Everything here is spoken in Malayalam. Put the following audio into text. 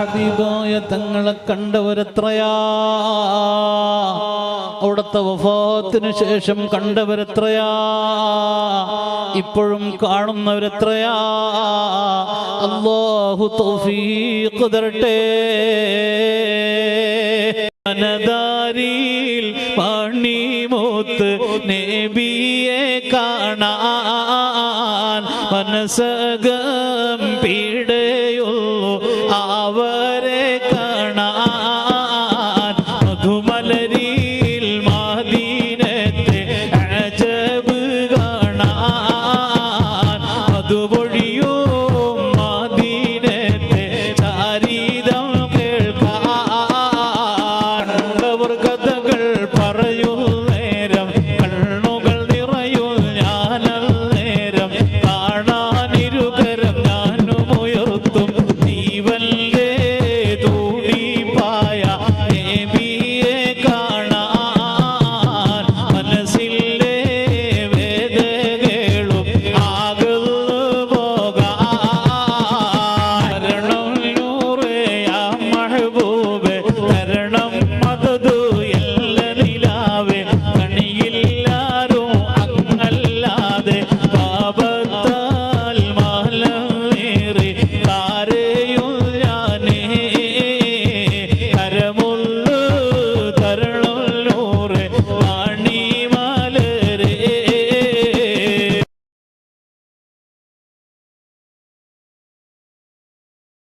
ഹബീബായ തങ്ങളെ കണ്ടവരെത്രയാ? അവിടുത്തെ വഫാത്തിന് ശേഷം കണ്ടവരെത്രയാ? ഇപ്പോഴും കാണുന്നവരെത്രയാ? അള്ളാഹു തൗഫീഖ് തരട്ടെ. മനദാരിയിൽ മണിമൂത്ത് നേബിയെ കാണാൻ മനസകം പീടയുള്ളൂ അവ